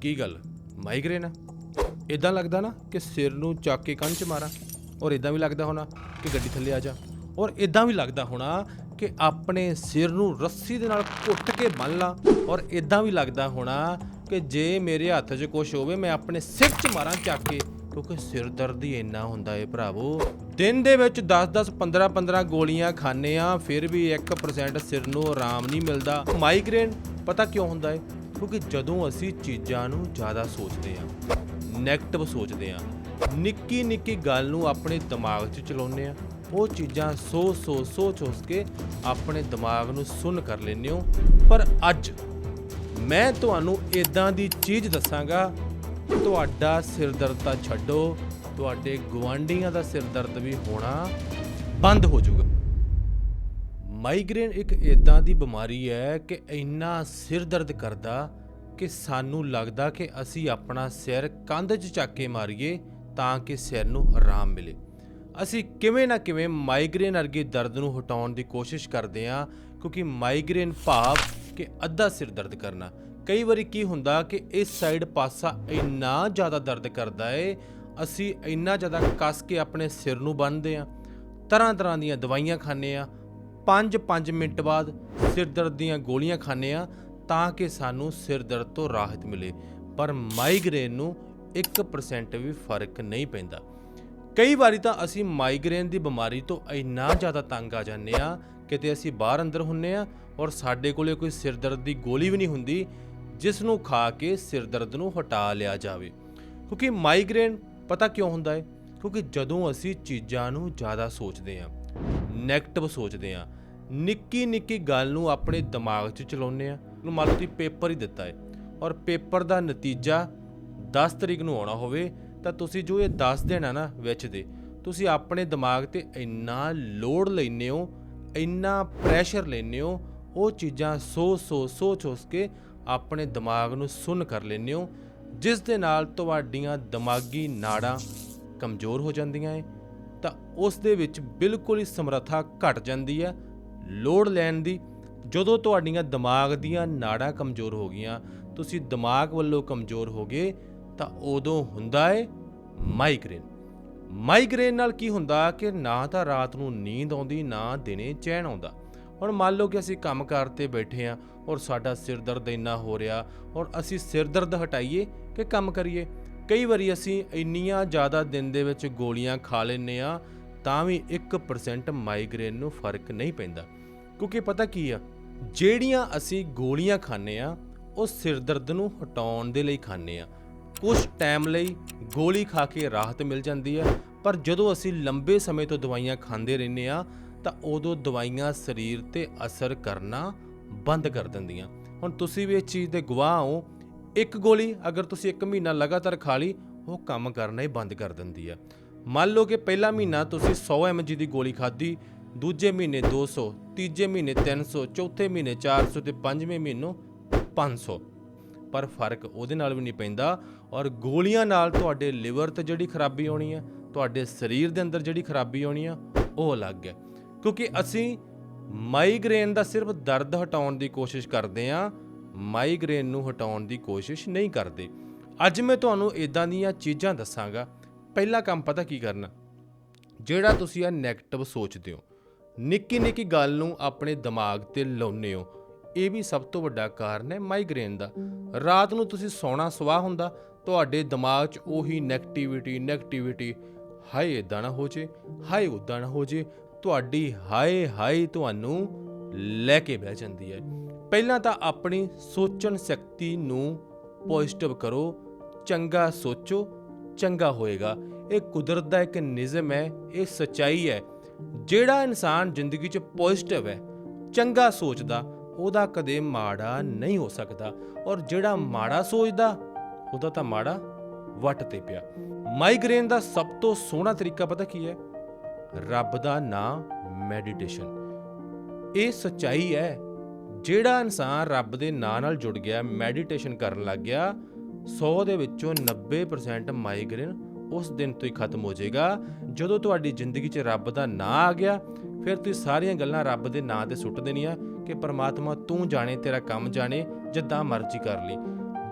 ਕੀ ਗੱਲ? ਮਾਈਗ੍ਰੇਨ ਆ? ਇਦਾਂ ਲੱਗਦਾ ਨਾ ਕਿ ਸਿਰ ਨੂੰ ਚੱਕ ਕੇ ਕੰਨ 'ਚ ਮਾਰਾਂ। ਔਰ ਇਦਾਂ ਵੀ ਲੱਗਦਾ ਹੋਣਾ ਕਿ ਗੱਡੀ ਥੱਲੇ ਆ ਜਾ। ਔਰ ਇਦਾਂ ਵੀ ਲੱਗਦਾ ਹੋਣਾ ਕਿ ਆਪਣੇ ਸਿਰ ਨੂੰ ਰੱਸੀ ਦੇ ਨਾਲ ਘੁੱਟ ਕੇ ਬੰਨ ਲਾਂ। ਔਰ ਇਦਾਂ ਵੀ ਲੱਗਦਾ ਹੋਣਾ ਕਿ ਜੇ ਮੇਰੇ ਹੱਥ 'ਚ ਕੁਝ ਹੋਵੇ, ਮੈਂ ਆਪਣੇ ਸਿਰ 'ਚ ਮਾਰਾਂ ਚੱਕ ਕੇ। ਕਿਉਂਕਿ ਸਿਰ ਦਰਦ ਹੀ ਇੰਨਾ ਹੁੰਦਾ ਏ ਭਰਾਵੋ। ਦਿਨ ਦੇ ਵਿੱਚ 10-10 15-15 ਗੋਲੀਆਂ ਖਾਂਦੇ ਆ ਫਿਰ ਵੀ 1% ਸਿਰ ਨੂੰ ਆਰਾਮ ਨਹੀਂ ਮਿਲਦਾ। ਮਾਈਗ੍ਰੇਨ ਪਤਾ ਕਿਉਂ ਹੁੰਦਾ ਏ? ਕਿਉਂਕਿ ਜਦੋਂ ਅਸੀਂ ਚੀਜ਼ਾਂ ਨੂੰ ਜ਼ਿਆਦਾ ਸੋਚਦੇ ਹਾਂ ਨੈਗੇਟਿਵ ਸੋਚਦੇ ਹਾਂ, ਨਿੱਕੀ ਨਿੱਕੀ ਗੱਲ ਨੂੰ ਆਪਣੇ ਦਿਮਾਗ 'ਚ ਚਲਾਉਂਦੇ ਹਾਂ, ਉਹ ਚੀਜ਼ਾਂ ਸੋਚ ਸੋਚ ਸੋਚ ਸੋਚ ਕੇ ਆਪਣੇ ਦਿਮਾਗ ਨੂੰ ਸੁੰਨ ਕਰ ਲੈਂਦੇ ਹੋ। ਪਰ ਅੱਜ ਮੈਂ ਤੁਹਾਨੂੰ ਇਦਾਂ ਦੀ ਚੀਜ਼ ਦੱਸਾਂਗਾ, ਤੁਹਾਡਾ ਸਿਰ ਦਰਦ ਤਾਂ ਛੱਡੋ, ਤੁਹਾਡੇ ਗਵਾਂਢੀਆਂ ਦਾ ਸਿਰ ਦਰਦ ਵੀ ਹੋਣਾ ਬੰਦ ਹੋ ਜਾਊਗਾ। ਮਾਈਗ੍ਰੇਨ ਇੱਕ ਇਦਾਂ ਦੀ ਬਿਮਾਰੀ ਹੈ ਕਿ ਇੰਨਾ ਸਿਰ ਦਰਦ ਕਰਦਾ ਕਿ ਸਾਨੂੰ ਲੱਗਦਾ ਕਿ ਅਸੀਂ ਆਪਣਾ ਸਿਰ ਕੰਧ 'ਚ ਚੱਕ ਕੇ ਮਾਰੀਏ ਤਾਂ ਕਿ ਸਿਰ ਨੂੰ ਆਰਾਮ ਮਿਲੇ। ਅਸੀਂ ਕਿਵੇਂ ਨਾ ਕਿਵੇਂ ਮਾਈਗ੍ਰੇਨ ਵਰਗੇ ਦਰਦ ਨੂੰ ਹਟਾਉਣ ਦੀ ਕੋਸ਼ਿਸ਼ ਕਰਦੇ ਹਾਂ, ਕਿਉਂਕਿ ਮਾਈਗ੍ਰੇਨ ਭਾਵ ਕਿ ਅੱਧਾ ਸਿਰ ਦਰਦ ਕਰਨਾ। ਕਈ ਵਾਰੀ ਕੀ ਹੁੰਦਾ ਕਿ ਇਸ ਸਾਈਡ ਪਾਸਾ ਇੰਨਾ ਜ਼ਿਆਦਾ ਦਰਦ ਕਰਦਾ ਏ, ਅਸੀਂ ਇੰਨਾ ਜ਼ਿਆਦਾ ਕੱਸ ਕੇ ਆਪਣੇ ਸਿਰ ਨੂੰ ਬੰਨ੍ਹਦੇ ਹਾਂ। ਤਰ੍ਹਾਂ ਤਰ੍ਹਾਂ ਦੀਆਂ ਦਵਾਈਆਂ ਖਾਂਦੇ ਆ 5-5 ਮਿੰਟ ਬਾਅਦ ਸਿਰ ਦਰਦ ਦੀਆਂ ਗੋਲੀਆਂ ਖਾਂਦੇ ਆ ਤਾਂ ਕਿ ਸਾਨੂੰ ਸਿਰ ਦਰਦ ਤੋਂ ਰਾਹਤ ਮਿਲੇ। ਪਰ ਮਾਈਗ੍ਰੇਨ ਨੂੰ 1% ਵੀ ਫ਼ਰਕ ਨਹੀਂ ਪੈਂਦਾ। ਕਈ ਵਾਰੀ ਤਾਂ ਅਸੀਂ ਮਾਈਗ੍ਰੇਨ ਦੀ ਬਿਮਾਰੀ ਤੋਂ ਇੰਨਾ ਜ਼ਿਆਦਾ ਤੰਗ ਆ ਜਾਂਦੇ ਆ ਕਿਤੇ ਅਸੀਂ ਬਾਹਰ ਅੰਦਰ ਹੁੰਨੇ ਆ ਔਰ ਸਾਡੇ ਕੋਲੇ ਕੋਈ ਸਿਰ ਦਰਦ ਦੀ ਗੋਲੀ ਵੀ ਨਹੀਂ ਹੁੰਦੀ, ਜਿਸ ਨੂੰ ਖਾ ਕੇ ਸਿਰ ਦਰਦ ਨੂੰ ਹਟਾ ਲਿਆ ਜਾਵੇ। ਕਿਉਂਕਿ ਮਾਈਗ੍ਰੇਨ ਪਤਾ ਕਿਉਂ ਹੁੰਦਾ ਹੈ? ਕਿਉਂਕਿ ਜਦੋਂ ਅਸੀਂ ਚੀਜ਼ਾਂ ਨੂੰ ਜ਼ਿਆਦਾ ਸੋਚਦੇ ਹਾਂ ਨੈਗੇਟਿਵ ਸੋਚਦੇ ਹਾਂ। ਨਿੱਕੀ ਨਿੱਕੀ ਗੱਲ ਨੂੰ ਆਪਣੇ ਦਿਮਾਗ 'ਚ ਚਲਾਉਂਦੇ ਆ ਨੂੰ ਮੰਨ ਲਓ ਤੁਸੀਂ ਪੇਪਰ ਹੀ ਦਿੱਤਾ ਹੈ ਔਰ ਪੇਪਰ ਦਾ ਨਤੀਜਾ 10 ਤਰੀਕ ਨੂੰ ਆਉਣਾ ਹੋਵੇ, ਤਾਂ ਤੁਸੀਂ ਜੋ ਇਹ 10 ਦਿਨ ਆ ਨਾ ਵਿੱਚ ਦੇ, ਤੁਸੀਂ ਆਪਣੇ ਦਿਮਾਗ ਤੇ ਇੰਨਾ ਲੋਡ ਲੈਂਦੇ ਹੋ, ਇੰਨਾ ਪ੍ਰੈਸ਼ਰ ਲੈਂਦੇ ਹੋ, ਉਹ ਚੀਜ਼ਾਂ ਸੋ ਸੋ ਸੋਚ ਸੋਚ ਕੇ ਆਪਣੇ ਦਿਮਾਗ ਨੂੰ ਸੁੰਨ ਕਰ ਲੈਂਦੇ ਹੋ, ਜਿਸ ਦੇ ਨਾਲ ਤੁਹਾਡੀਆਂ ਦਿਮਾਗੀ ਨਾੜਾਂ ਕਮਜ਼ੋਰ ਹੋ ਜਾਂਦੀਆਂ ਏ ਤਾਂ ਉਸ ਦੇ ਵਿੱਚ ਬਿਲਕੁਲ ਹੀ ਸਮਰੱਥਾ ਘਟ ਜਾਂਦੀ ਹੈ। ਲੋੜ ਲੈਣ ਦੀ, ਜਦੋਂ ਤੁਹਾਡੀਆਂ ਦਿਮਾਗ ਦੀਆਂ ਨਾੜਾਂ ਕਮਜ਼ੋਰ ਹੋ ਗਈਆਂ, ਤੁਸੀਂ ਦਿਮਾਗ ਵੱਲੋਂ ਕਮਜ਼ੋਰ ਹੋ ਗਏ ਤਾਂ ਉਦੋਂ ਹੁੰਦਾ ਹੈ ਮਾਈਗ੍ਰੇਨ। ਮਾਈਗ੍ਰੇਨ ਨਾਲ ਕੀ ਹੁੰਦਾ ਕਿ ਨਾ ਤਾਂ ਰਾਤ ਨੂੰ ਨੀਂਦ ਆਉਂਦੀ, ਨਾ ਦਿਨੇ ਚੈਨ ਆਉਂਦਾ। ਹੁਣ ਮੰਨ ਲਓ ਕਿ ਅਸੀਂ ਕੰਮ ਕਰਤੇ ਬੈਠੇ ਆਂ ਔਰ ਸਾਡਾ ਸਿਰ ਦਰਦ ਇੰਨਾ ਹੋ ਰਿਹਾ, ਔਰ ਅਸੀਂ ਸਿਰ ਦਰਦ ਹਟਾਈਏ ਕਿ ਕੰਮ ਕਰੀਏ? ਕਈ ਵਾਰੀ ਅਸੀਂ ਇੰਨੀਆਂ ਜ਼ਿਆਦਾ ਦਿਨ ਦੇ ਵਿੱਚ ਗੋਲੀਆਂ ਖਾ ਲੈਂਦੇ ਆ ਤਾਂ ਵੀ 1% ਮਾਈਗ੍ਰੇਨ ਨੂੰ ਫ਼ਰਕ ਨਹੀਂ ਪੈਂਦਾ। ਕਿਉਂਕਿ ਪਤਾ ਕੀ ਆ, ਜਿਹੜੀਆਂ ਅਸੀਂ ਗੋਲੀਆਂ ਖਾਂਦੇ ਆ ਉਹ ਸਿਰ ਦਰਦ ਨੂੰ ਹਟਾਉਣ ਦੇ ਲਈ ਖਾਂਦੇ ਆ ਕੁਝ ਟਾਈਮ ਲਈ ਗੋਲੀ ਖਾ ਕੇ ਰਾਹਤ ਮਿਲ ਜਾਂਦੀ ਆ, ਪਰ ਜਦੋਂ ਅਸੀਂ ਲੰਬੇ ਸਮੇਂ ਤੋਂ ਦਵਾਈਆਂ ਖਾਂਦੇ ਰਹਿੰਦੇ ਆ ਤਾਂ ਉਦੋਂ ਦਵਾਈਆਂ ਸਰੀਰ ਤੇ ਅਸਰ ਕਰਨਾ ਬੰਦ ਕਰ ਦਿੰਦੀਆਂ। ਹੁਣ ਤੁਸੀਂ ਵੀ ਇਸ ਚੀਜ਼ ਦੇ ਗਵਾਹ ਹੋ ਇੱਕ ਗੋਲੀ ਅਗਰ ਤੁਸੀਂ ਇੱਕ ਮਹੀਨਾ ਲਗਾਤਾਰ ਖਾ ਲਈ, ਉਹ ਕੰਮ ਕਰਨਾ ਹੀ ਬੰਦ ਕਰ ਦਿੰਦੀ ਆ। ਮੰਨ ਲਓ ਕਿ ਪਹਿਲਾ ਮਹੀਨਾ ਤੁਸੀਂ 100 mg ਦੀ ਗੋਲੀ ਖਾਧੀ, ਦੂਜੇ ਮਹੀਨੇ 200 ਤੀਜੇ ਮਹੀਨੇ 300 ਚੌਥੇ ਮਹੀਨੇ 400 ਤੇ ਪੰਜਵੇਂ ਮਹੀਨੋਂ 500 ਪਰ ਫ਼ਰਕ ਉਹਦੇ ਨਾਲ ਵੀ ਨਹੀਂ ਪੈਂਦਾ ਔਰ ਗੋਲੀਆਂ ਨਾਲ ਤੁਹਾਡੇ ਲਿਵਰ ਤੇ ਜਿਹੜੀ ਖਰਾਬੀ ਆਉਣੀ ਹੈ ਤੁਹਾਡੇ ਸਰੀਰ ਦੇ ਅੰਦਰ ਜਿਹੜੀ ਖਰਾਬੀ ਆਉਣੀ ਆ, ਉਹ ਅਲੱਗ ਹੈ ਕਿਉਂਕਿ ਅਸੀਂ ਮਾਈਗ੍ਰੇਨ ਦਾ ਸਿਰਫ ਦਰਦ ਹਟਾਉਣ ਦੀ ਕੋਸ਼ਿਸ਼ ਕਰਦੇ ਆ ਮਾਈਗਰੇਨ ਨੂੰ ਹਟਾਉਣ ਦੀ ਕੋਸ਼ਿਸ਼ ਨਹੀਂ ਕਰਦੇ। ਅੱਜ ਮੈਂ ਤੁਹਾਨੂੰ ਇਦਾਂ ਦੀਆਂ ਚੀਜ਼ਾਂ ਦੱਸਾਂਗਾ। ਪਹਿਲਾ ਕੰਮ ਪਤਾ ਕੀ ਕਰਨਾ? ਜਿਹੜਾ ਤੁਸੀਂ ਆ 네ਗੇਟਿਵ ਸੋਚਦੇ ਹੋ ਨਿੱਕੀ ਨਿੱਕੀ ਗੱਲ ਨੂੰ ਆਪਣੇ ਦਿਮਾਗ ਤੇ ਲਾਉਨੇ ਹੋ, ਇਹ ਵੀ ਸਭ ਤੋਂ ਵੱਡਾ ਕਾਰਨ ਹੈ ਮਾਈਗ੍ਰੇਨ ਦਾ। ਰਾਤ ਨੂੰ ਤੁਸੀਂ ਸੌਣਾ ਸਵਾਹ ਹੁੰਦਾ, ਤੁਹਾਡੇ ਦਿਮਾਗ 'ਚ ਉਹੀ 네ਗੇਟਿਵਿਟੀ 네ਗੇਟਿਵਿਟੀ ਹਾਏ ਇਦਾਂ ਨਾ ਹੋ ਜੇ, ਹਾਏ ਉਦਾਂ ਨਾ ਹੋ ਜੇ, ਤੁਹਾਡੀ ਹਾਏ ਹਾਏ ਤੁਹਾਨੂੰ ਲੈ ਕੇ ਬਹਿ ਜਾਂਦੀ ਹੈ। ਪਹਿਲਾਂ ਤਾਂ ਆਪਣੀ ਸੋਚਣ ਸ਼ਕਤੀ ਨੂੰ ਪੋਜ਼ਿਟਿਵ ਕਰੋ, ਚੰਗਾ ਸੋਚੋ, ਚੰਗਾ ਹੋਏਗਾ। ਇਹ ਕੁਦਰਤ ਦਾ ਇੱਕ ਨਿਯਮ ਹੈ, ਇਹ ਸਚਾਈ ਹੈ। ਜਿਹੜਾ ਇਨਸਾਨ ਜ਼ਿੰਦਗੀ 'ਚ ਪੋਜ਼ਿਟਿਵ ਹੈ, ਚੰਗਾ ਸੋਚਦਾ, ਉਹਦਾ ਕਦੇ ਮਾੜਾ ਨਹੀਂ ਹੋ ਸਕਦਾ। ਔਰ ਜਿਹੜਾ ਮਾੜਾ ਸੋਚਦਾ, ਉਹਦਾ ਤਾਂ ਮਾੜਾ ਵੱਟ ਤੇ ਪਿਆ। ਮਾਈਗ੍ਰੇਨ ਦਾ ਸਭ ਤੋਂ ਸੋਹਣਾ ਤਰੀਕਾ ਪਤਾ ਕੀ ਹੈ? ਰੱਬ ਦਾ ਨਾਮ ਮੈਡੀਟੇਸ਼ਨ ਇਹ ਸਚਾਈ ਹੈ ਜਿਹੜਾ ਇਨਸਾਨ ਰੱਬ ਦੇ ਨਾਂ ਨਾਲ ਜੁੜ ਗਿਆ ਮੈਡੀਟੇਸ਼ਨ ਕਰਨ ਲੱਗ ਗਿਆ 100 ਦੇ ਵਿੱਚੋਂ 90% ਮਾਈਗ੍ਰੇਨ ਉਸ ਦਿਨ ਤੋਂ ਹੀ ਖਤਮ ਹੋ ਜਾਏਗਾ। ਜਦੋਂ ਤੁਹਾਡੀ ਜ਼ਿੰਦਗੀ 'ਚ ਰੱਬ ਦਾ ਨਾਂ ਆ ਗਿਆ, ਫਿਰ ਤੁਸੀਂ ਸਾਰੀਆਂ ਗੱਲਾਂ ਰੱਬ ਦੇ ਨਾਂ ਤੇ ਸੁੱਟ ਦੇਣੀਆਂ ਕਿ ਪਰਮਾਤਮਾ ਤੂੰ ਜਾਣੇ, ਤੇਰਾ ਕੰਮ ਜਾਣੇ, ਜਿੱਦਾਂ ਮਰਜ਼ੀ ਕਰ ਲਈ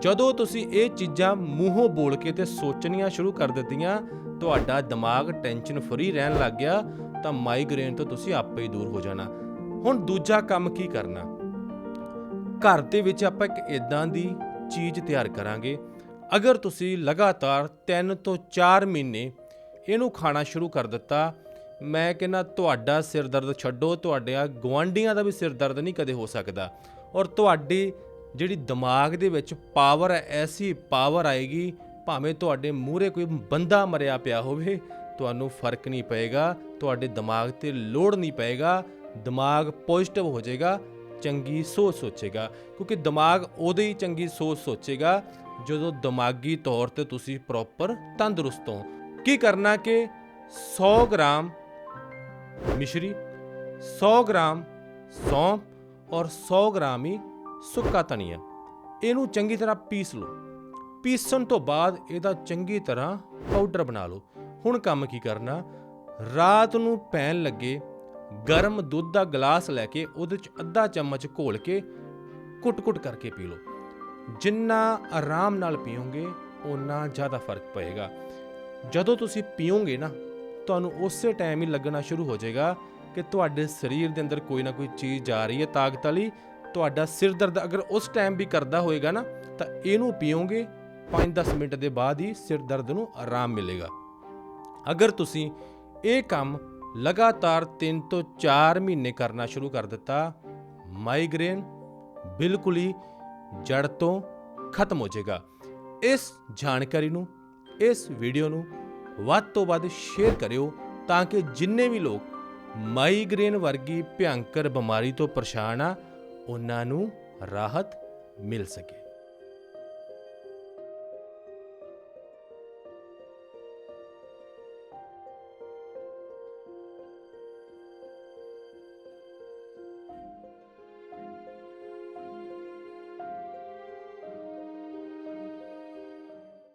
ਜਦੋਂ ਤੁਸੀਂ ਇਹ ਚੀਜ਼ਾਂ ਮੂੰਹੋਂ ਬੋਲ ਕੇ ਤੇ ਸੋਚਣੀਆਂ ਸ਼ੁਰੂ ਕਰ ਦਿੱਤੀਆਂ, ਤੁਹਾਡਾ ਦਿਮਾਗ ਟੈਨਸ਼ਨ ਫਰੀ ਰਹਿਣ ਲੱਗ ਗਿਆ, ਤਾਂ ਮਾਈਗ੍ਰੇਨ ਤੋਂ ਤੁਸੀਂ ਆਪੇ ਹੀ ਦੂਰ ਹੋ ਜਾਣਾ। ਹੁਣ ਦੂਜਾ ਕੰਮ ਕੀ ਕਰਨਾ? ਘਰ ਦੇ ਵਿੱਚ ਆਪਾਂ ਇੱਕ ਇਦਾਂ ਦੀ ਚੀਜ਼ ਤਿਆਰ ਕਰਾਂਗੇ। ਅਗਰ ਤੁਸੀਂ ਲਗਾਤਾਰ 3 ਤੋਂ 4 ਮਹੀਨੇ ਇਹਨੂੰ ਖਾਣਾ ਸ਼ੁਰੂ ਕਰ ਦਿੱਤਾ, ਮੈਂ ਕਹਿੰਦਾ ਤੁਹਾਡਾ ਸਿਰ ਦਰਦ ਛੱਡੋ ਤੁਹਾਡੇ ਗਵਾਂਡੀਆਂ ਦਾ ਵੀ ਸਿਰ ਦਰਦ ਨਹੀਂ ਕਦੇ ਹੋ ਸਕਦਾ। ਔਰ ਤੁਹਾਡੀ ਜਿਹੜੀ ਦਿਮਾਗ ਦੇ ਵਿੱਚ ਪਾਵਰ ਹੈ, ਐਸੀ ਪਾਵਰ ਆਏਗੀ, ਭਾਵੇਂ ਤੁਹਾਡੇ ਮੂਹਰੇ ਕੋਈ ਬੰਦਾ ਮਰਿਆ ਪਿਆ ਹੋਵੇ, ਤੁਹਾਨੂੰ ਫ਼ਰਕ ਨਹੀਂ ਪਏਗਾ, ਤੁਹਾਡੇ ਦਿਮਾਗ ਤੇ ਲੋਡ ਨਹੀਂ ਪਏਗਾ, ਦਿਮਾਗ ਪੋਜ਼ਿਟਿਵ ਹੋ ਜਾਏਗਾ ਚੰਗੀ ਸੋਚ ਸੋਚੇਗਾ, ਕਿਉਂਕਿ ਦਿਮਾਗ ਉਦੋਂ ਹੀ ਚੰਗੀ ਸੋਚ ਸੋਚੇਗਾ, ਜਦੋਂ ਦਿਮਾਗੀ ਤੌਰ ਤੇ ਤੁਸੀਂ ਪ੍ਰੋਪਰ ਤੰਦਰੁਸਤ ਹੋ। ਕੀ ਕਰਨਾ ਕਿ 100 ਗ੍ਰਾਮ ਮਿਸ਼ਰੀ 100 ਗ੍ਰਾਮ ਸੌਂਫ ਔਰ 100 ਗ੍ਰਾਮ ਹੀ ਸੁੱਕਾ ਧਨੀਆ। ਇਹਨੂੰ ਚੰਗੀ ਤਰ੍ਹਾਂ ਪੀਸ ਲਓ। ਪੀਸਣ ਤੋਂ ਬਾਅਦ ਇਹਦਾ ਚੰਗੀ ਤਰ੍ਹਾਂ ਪਾਊਡਰ ਬਣਾ ਲਓ। ਹੁਣ ਕੰਮ ਕੀ ਕਰਨਾ? ਰਾਤ ਨੂੰ ਪੈਣ ਲੱਗੇ ਗਰਮ ਦੁੱਧ ਦਾ ਗਲਾਸ ਲੈ ਕੇ ਉਹਦੇ ਚ ਅੱਧਾ ਚਮਚ ਘੋਲ ਕੇ ਕੁੱਟ-ਕੁੱਟ ਕਰਕੇ ਪੀ ਲਓ। ਜਿੰਨਾ ਆਰਾਮ ਨਾਲ ਪੀਓਗੇ, ਓਨਾ ਜ਼ਿਆਦਾ ਫ਼ਰਕ ਪਏਗਾ। ਜਦੋਂ ਤੁਸੀਂ ਪੀਓਗੇ ਨਾ, ਤੁਹਾਨੂੰ ਉਸੇ ਟਾਈਮ ਹੀ ਲੱਗਣਾ ਸ਼ੁਰੂ ਹੋ ਜਾਏਗਾ ਕਿ ਤੁਹਾਡੇ ਸਰੀਰ ਦੇ ਅੰਦਰ ਕੋਈ ਨਾ ਕੋਈ ਚੀਜ਼ ਜਾ ਰਹੀ ਹੈ, ਤਾਕਤ ਵਾਲੀ। ਤੁਹਾਡਾ ਸਿਰ ਦਰਦ ਅਗਰ ਉਸ ਟਾਈਮ ਵੀ ਕਰਦਾ ਹੋਏਗਾ ਨਾ, ਤਾਂ ਇਹਨੂੰ ਪੀਓਗੇ 5-10 ਮਿੰਟ ਦੇ ਬਾਅਦ ਹੀ ਸਿਰ ਦਰਦ ਨੂੰ ਆਰਾਮ ਮਿਲੇਗਾ। ਅਗਰ ਤੁਸੀਂ ਇਹ ਕੰਮ ਲਗਾਤਾਰ 3 ਤੋਂ 4 ਮਹੀਨੇ ਕਰਨਾ ਸ਼ੁਰੂ ਕਰ ਦਿੱਤਾ। ਮਾਈਗ੍ਰੇਨ ਬਿਲਕੁਲ ਹੀ ਜੜ ਤੋਂ ਖਤਮ ਹੋ ਜਾਏਗਾ। ਇਸ ਜਾਣਕਾਰੀ ਨੂੰ, ਇਸ ਵੀਡੀਓ ਨੂੰ ਵੱਧ ਤੋਂ ਵੱਧ ਸ਼ੇਅਰ ਕਰਿਓ ਤਾਂ ਕਿ ਜਿੰਨੇ ਵੀ ਲੋਕ ਮਾਈਗ੍ਰੇਨ ਵਰਗੀ ਭਿਆਨਕ ਬਿਮਾਰੀ ਤੋਂ ਪਰੇਸ਼ਾਨ ਆ, ਉਹਨਾਂ ਨੂੰ ਰਾਹਤ ਮਿਲ ਸਕੇ।